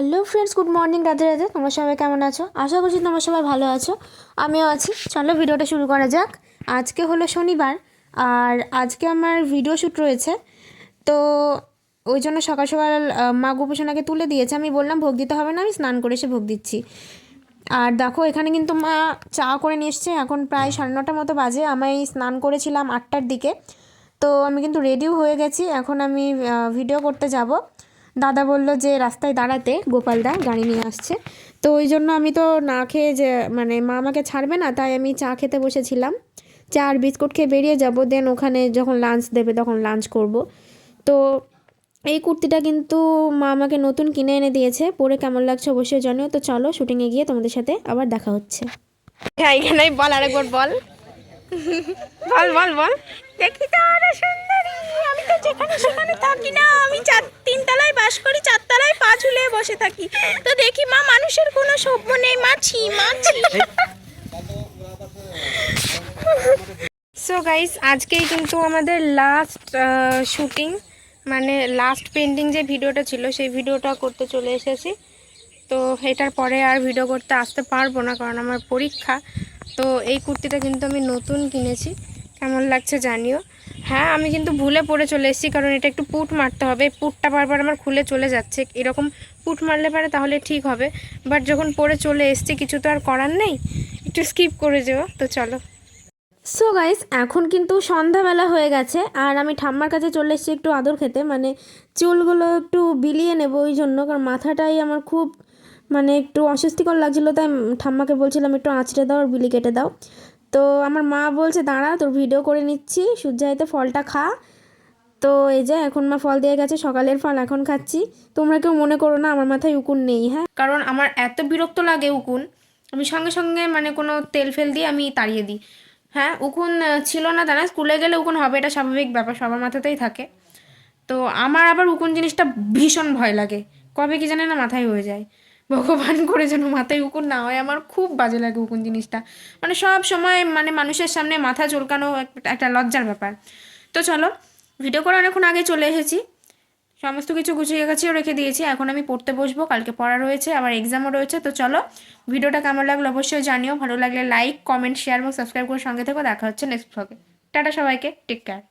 Hello friends, good morning, Radhe Radhe. তোমরা সবাই কেমন আছো? আশা করছি তোমরা সবাই ভালো আছো। আমিও আছি। চলো ভিডিওটা শুরু করা যাক। আজকে হলো শনিবার, আর আজকে আমার ভিডিও শ্যুট রয়েছে। তো ওই জন্য সকাল সকাল মা গোপোষণাকে তুলে দিয়েছে। আমি বললাম, ভোগ দিতে হবে না, আমি স্নান করে এসে ভোগ দিচ্ছি। আর দেখো, এখানে কিন্তু মা চা করে নিয়ে এসছে। এখন প্রায় সাড়ে নটার মতো বাজে। আমি স্নান করেছিলাম আটটার দিকে। তো আমি কিন্তু রেডিও হয়ে গেছি। এখন আমি ভিডিও করতে যাব। দাদা বলল যে রাস্তায় দাঁড়াতে গোপালদা গাড়ি নিয়ে আসছে। তো ওই জন্য আমি তো না খেয়ে যে মানে মা আমাকে ছাড়বে না তাই আমি চা খেতে বসেছিলাম। চা আর বিস্কুট খেয়ে বেরিয়ে যাব দেন ওখানে যখন লাঞ্চ দেবে তখন লাঞ্চ করব। তো এই কুর্তিটা কিন্তু মা আমাকে নতুন কিনে এনে দিয়েছে পরে কেমন লাগছে অবশ্যই জানিও। তো চলো শুটিংয়ে গিয়ে তোমাদের সাথে আবার দেখা হচ্ছে। হ্যাঁ এখানে বল আরেকবার বল। বল বল বল। দেখি তো আরে সুন্দরী সেখানে থাকি না। আমি চার, তিনতলায় বাস করি, চারতলায় পা ঝুলিয়ে বসে থাকি। তো দেখি মা, মানুষের কোনো সভ্য নেই। মা মাছি মাছি সো গাইস আজকেই কিন্তু আমাদের লাস্ট শুটিং মানে লাস্ট পেন্টিং যে ভিডিওটা ছিল, সেই ভিডিওটা করতে চলে এসেছি। তো এটার পরে আর ভিডিও করতে আসতে পারব না, কারণ আমার পরীক্ষা। তো এই কুর্তিটা কিন্তু আমি নতুন কিনেছি। কেমন লাগছে জানিও। হ্যাঁ আমি কিন্তু ভুলে পড়ে চলে এসেছি, কারণ এটা একটু পুট মারতে হবে। পুটটা বারবার আমার খুলে চলে যাচ্ছে। এরকম পুট মারলে পারে তাহলে ঠিক হবে। বাট যখন পরে চলে এসেছি, কিছু তো আর করার নেই। একটু স্কিপ করে যেও, তো চলো। সো গাইস এখন কিন্তু সন্ধ্যাবেলা হয়ে গেছে, আর আমি ঠাম্মার কাছে চলে এসেছি একটু আদর খেতে। মানে চুলগুলো একটু বিলিয়ে নেব ওই জন্য, কারণ মাথাটাই আমার খুব মানে একটু অস্বস্তিকর লাগছিল, তাই ঠাম্মাকে বলছিলাম একটু আঁচড়ে দাও আর বিলি কেটে দাও। তো আমার মা বলছে, দাঁড়া, তোর ভিডিও করে নিচ্ছি সূর্যাইতে ফলটা খা। তো এই যে এখন মা ফল দিয়ে গেছে, সকালের ফল এখন খাচ্ছি। তোমরা কেউ মনে করো না, আমার মাথায় উকুন নেই হ্যাঁ? কারণ আমার এত বিরক্ত লাগে উকুন, আমি সঙ্গে সঙ্গে মানে কোনো তেল ফেল দিয়ে আমি তাড়িয়ে দিই। হ্যাঁ উকুন ছিল না তা না স্কুলে গেলে উকুন হবে, এটা স্বাভাবিক ব্যাপার, সবার মাথাতেই থাকে। তো আমার আবার উকুন জিনিসটা ভীষণ ভয় লাগে, কবে কি জানে না মাথায় হয়ে যায়। ভগবান করে যেন মাথায় উকুন না হয়। আমার খুব বাজে লাগে উকুন জিনিসটা। মানে সব সময় মানে মানুষের সামনে মাথা চুলকানো একটা- লজ্জার ব্যাপার। তো চলো ভিডিও করে অনেকক্ষণ আগে চলে এসেছি। সমস্ত কিছু গুছিয়ে গেছেও রেখে দিয়েছি। এখন আমি পড়তে বসবো, কালকে পড়া রয়েছে, আবার এক্সামও রয়েছে। তো চলো ভিডিওটা কেমন লাগল অবশ্যই জানিও। ভালো লাগলে লাইক কমেন্ট শেয়ার এবং সাবস্ক্রাইব করে সঙ্গে থেকো। দেখা হচ্ছে নেক্সট ব্লগে টাটা সবাইকে টেক কেয়ার